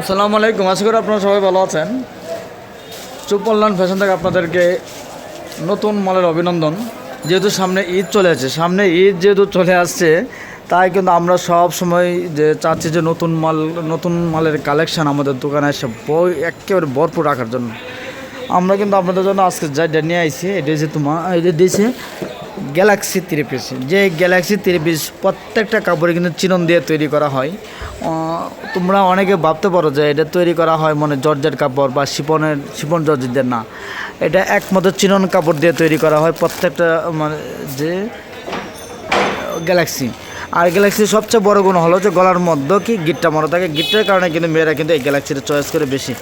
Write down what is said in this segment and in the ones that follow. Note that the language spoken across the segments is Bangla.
আসসালামু আলাইকুম। আশা করি আপনারা সবাই ভালো আছেন। সুপল্যান ফ্যাশন থেকে আপনাদেরকে নতুন মালের অভিনন্দন। যেহেতু সামনে ঈদ চলে আসছে সামনে ঈদ যেহেতু চলে আসছে, তাই কিন্তু আমরা সব সময় যে চাচ্ছি যে নতুন মাল, নতুন মালের কালেকশন আমাদের দোকানে এসে বই একেবারে ভরপুর রাখার জন্য। আমরা কিন্তু আপনাদের জন্য আজকে যা নিয়ে আইছি, এটা হচ্ছে তোমার এটা দিয়েছে গ্যালাক্সি থ্রি পিস যে গ্যালাক্সি থ্রি পিস প্রত্যেকটা কাপড়ে কিন্তু চিনন দিয়ে তৈরি করা হয়। তোমরা অনেকে ভাবতে পারো যে এটা তৈরি করা হয় মানে জর্জের কাপড় বা শিপনের শিপন জর্জের না। এটা একমাত্র চিনন কাপড় দিয়ে তৈরি করা হয় প্রত্যেকটা মানে যে গ্যালাক্সি আর গ্যালাক্সির সবচেয়ে বড় গুণ হলো যে গলার মধ্যে কি গিটটা মনে থাকে। গিটটার কারণে কিন্তু মেয়েরা কিন্তু এই গ্যালাক্সিটা চয়েস করে বেশি।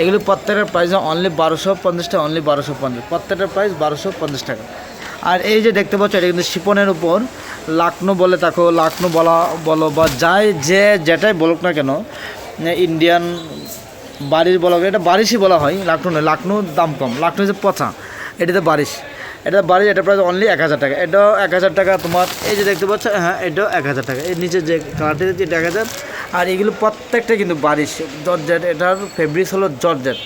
এগুলি প্রত্যেকটার প্রাইস অনলি বারোশো পঞ্চাশ টাকা অনলি বারোশো পঞ্চাশ। প্রত্যেকটার প্রাইস বারোশো পঞ্চাশ টাকা। আর এই যে দেখতে পাচ্ছ, এটা কিন্তু শিপনের উপর। লাকনো বলে তাকে, লাকনো বলা, বলো বা যাই যে যেটাই বলুক না কেন ইন্ডিয়ান বাড়ির বলা এটা বারিশই বলা হয়, লাকনো নয় লাকনোর দাম কম। লাকনো হচ্ছে পচা, এটাতে বারিশ। এটা বাড়ি এটা প্রায় অনলি এক হাজার টাকা। এটাও এক হাজার টাকা তোমার, এই যে দেখতে পাচ্ছ হ্যাঁ এটাও এক হাজার টাকা। এর নিচে যে কালারটি দিচ্ছি এটা এক হাজার। আর এগুলো প্রত্যেকটা কিন্তু বারিশ। জর্জেট, এটার ফেব্রিক্স হলো জর্জেট।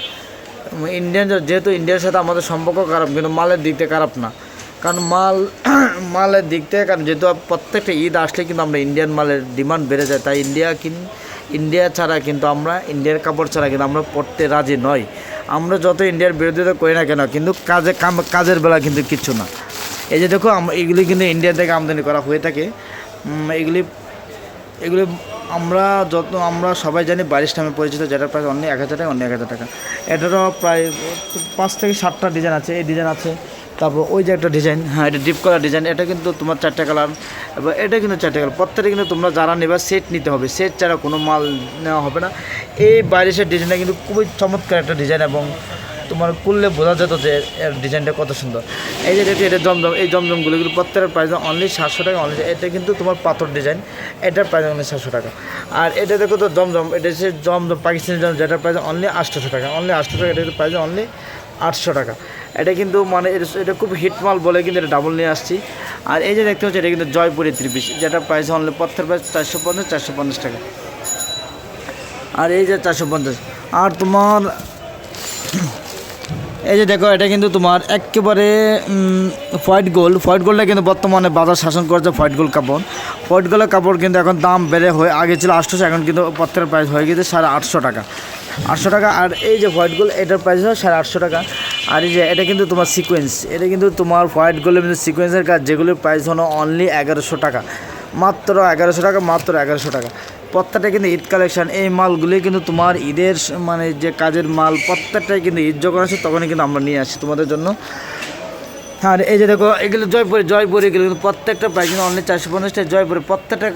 ইন্ডিয়ান যেহেতু ইন্ডিয়ার সাথে আমাদের সম্পর্ক খারাপ, কিন্তু মালের দিক থেকে খারাপ না। কারণ মাল, মালের দিক থেকে, কারণ যেহেতু প্রত্যেকটা ঈদ আসলে কিন্তু আমরা ইন্ডিয়ান মালের ডিমান্ড বেড়ে যায়, তাই ইন্ডিয়া কিন ইন্ডিয়া ছাড়া কিন্তু আমরা ইন্ডিয়ার কাপড় ছাড়া কিন্তু আমরা পড়তে রাজি নই। আমরা যত ইন্ডিয়ার বিরোধিতা করি না কেন, কিন্তু কাজে কাজের বেলা কিন্তু কিচ্ছু না। এই যে দেখো এগুলি কিন্তু ইন্ডিয়া থেকে আমদানি করা হয়ে থাকে। এগুলি এগুলি আমরা যত, আমরা সবাই জানি বাইশ নামে পরিচিত, যেটার প্রায় অন্য এক হাজার টাকা, অন্য এক হাজার টাকা। এটারও প্রায় পাঁচ থেকে সাতটা ডিজাইন আছে, এই ডিজাইন আছে। তারপর ওই যে একটা ডিজাইন হ্যাঁ এটা ডিপ কালার ডিজাইন এটা কিন্তু তোমার চারটে কালার এবার এটা কিন্তু চারটে কালার প্রত্যেকটা কিন্তু তোমরা যারা নেবা সেট নিতে হবে সেট ছাড়া কোনো মাল নেওয়া হবে না। এই বাইরের ডিজাইনটা কিন্তু খুবই চমৎকার একটা ডিজাইন এবং তোমার করলে বোঝা যেত যে এর ডিজাইনটা কত সুন্দর। এই যে দেখছি এটা জমজম, এই জমজমগুলো কিন্তু প্রত্যেকের প্রাইস অনলি সাতশো টাকা অনলি এটা কিন্তু তোমার পাথর ডিজাইন এটার প্রাইস অনলি সাতশো টাকা। আর এটা দেখো তো জমজম, এটা হচ্ছে জমজম, পাকিস্তানি জম যেটার প্রাইস অনলি আটশোশো টাকা অনলি আটশো টাকা এটা প্রাইস অনলি আটশো টাকা। এটা কিন্তু মানে এটা- খুব হিট মাল বলে কিন্তু এটা ডাবল নিয়ে আসছি। আর এই যে দেখতে হচ্ছে এটা কিন্তু জয়পুরি থ্রি পিস যেটার প্রাইস অনলি পথের প্রাইস চারশো পঞ্চাশ চারশো পঞ্চাশ টাকা। আর এই যে চারশো পঞ্চাশ, আর তোমার, এই যে দেখো, এটা কিন্তু তোমার একেবারে হোয়াইট গোল্ড। হোয়াইট গোল্ডটা কিন্তু বর্তমানে বাজার শাসন করছে হোয়াইট গোল্ড কাপড়। হোয়াইট গোল্ডের কাপড় কিন্তু এখন দাম বেড়ে হয়ে, আগে ছিল আটশোশো এখন কিন্তু পত্রের প্রাইস হয়ে গেছে সাড়ে আটশো টাকা। আটশো টাকা। আর এই যে হোয়াইট গোল্ড এটার প্রাইস হয় সাড়ে আটশো টাকা। আর এই যে এটা কিন্তু তোমার সিকোয়েন্স এটা কিন্তু তোমার হোয়াইট গোল্ডের মধ্যে সিকোয়েন্সের কাজ যেগুলোর প্রাইস হলো অনলি এগারোশো টাকা। মাত্র এগারোশো টাকা, মাত্র এগারোশো টাকা। প্রত্যেকটা কিন্তু ঈদ কালেকশান এই মালগুলি কিন্তু তোমার ঈদের মানে যে কাজের মাল, প্রত্যেকটাই কিন্তু ঈদ যখন আসে তখনই কিন্তু আমরা নিয়ে আসি তোমাদের জন্য। আর এই যে দেখো, এগুলো জয়পুরি জয়পুরি এগুলো কিন্তু প্রত্যেকটা প্রাইস কিন্তু অনলি চারশো পঞ্চাশটা জয়পুরি প্রত্যেকটা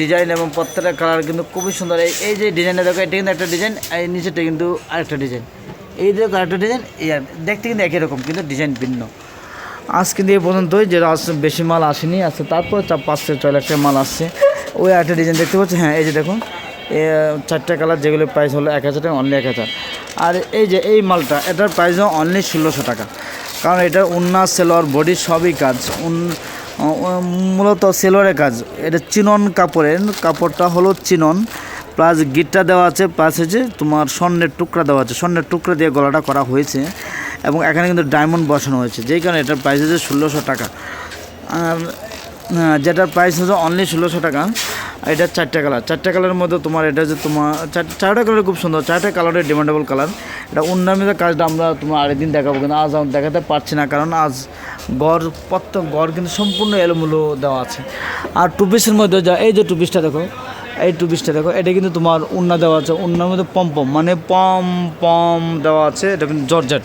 ডিজাইন এবং প্রত্যেকটা কালার কিন্তু খুবই সুন্দর। এই যে ডিজাইনটা দেখো, এটা কিন্তু একটা ডিজাইন এই নিচেটা কিন্তু আরেকটা ডিজাইন এই দেখো, আরেকটা ডিজাইন এই দেখতে কিন্তু একই রকম, কিন্তু ডিজাইন ভিন্ন। আজ কিন্তু এই পর্যন্তই যে আজ বেশি মাল আসেনি আসছে তারপর চার পাঁচ থেকে ছয় লাখ মাল আসছে। ওই একটা ডিজাইন দেখতে পাচ্ছি? হ্যাঁ এই যে দেখুন চারটে কালার যেগুলো প্রাইস হলো এক হাজার টাকা অনলি এক হাজার। আর এই যে, এই মালটা, এটার প্রাইস অনলি ষোলোশো টাকা। কারণ এটা উন্না, সেলোয়ার, বডি সবই কাজ। মূলত সেলোয়ারের কাজ। এটা চিনন কাপড়ের, কাপড়টা হলো চিনন প্লাস গিটটা দেওয়া আছে প্লাস হচ্ছে তোমার স্বর্ণের টুকরা দেওয়া আছে। স্বর্ণের টুকরা দিয়ে গলাটা করা হয়েছে এবং এখানে কিন্তু ডায়মন্ড বসানো হয়েছে। যেই কারণে এটার প্রাইস হচ্ছে ষোলোশো টাকা। আর যেটার প্রাইস হচ্ছে অনলি ষোলোশো টাকা। এটা চারটে কালার। চারটে কালারের মধ্যে তোমার এটা যে তোমার চার- চারটা কালার খুব সুন্দর, চারটে কালারের ডিমান্ডেবল কালার এটা উন্নমিত কাজটা আমরা তোমার আরেকদিন দেখাবো, কিন্তু আজ আমরা দেখাতে পারছি না, কারণ আজ গড় প্রত্যেক গড় কিন্তু সম্পূর্ণ এলোমেলো দেওয়া আছে। আর টু পিসের মধ্যে যা এই যে টু পিসটা দেখো, এই টু পিসটা দেখো, এটা কিন্তু তোমার উন্না দেওয়া আছে উন্নার মধ্যে পম পম মানে পম পম দেওয়া আছে, এটা কিন্তু জর্জেট।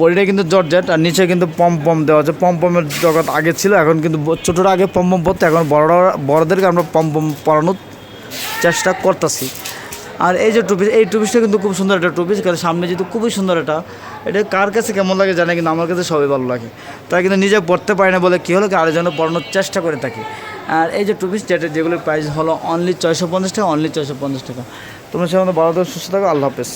বডিটা কিন্তু জর্জেট, আর নিচে কিন্তু পম পম দেওয়া আছে। পম পমের জগৎ আগে ছিল, এখন কিন্তু ছোটরা আগে পম পম পরতো, এখন বড়রা, বড়দেরকে আমরা পম পম পরানোর চেষ্টা করতেছি। আর এই যে টুপিস এই টুপিসটা কিন্তু খুব সুন্দর একটা টুপিস কারণ সামনে যেহেতু খুবই সুন্দর এটা এটা কার কাছে কেমন লাগে জানে কিন্তু আমার কাছে সবই ভালো লাগে। তাই কিন্তু নিজে পড়তে পারি না বলে কী হলো কি আরেকজনে পড়ানোর চেষ্টা করে থাকি। আর এই যে টুপিস, যেটা যেগুলোর প্রাইস হলো অনলি ছয়শো পঞ্চাশ টাকা অনলি ছয়শো পঞ্চাশ টাকা। তোমরা সেখানে বড়দের সুস্থ থাকো, আল্লাহ হাফেজ।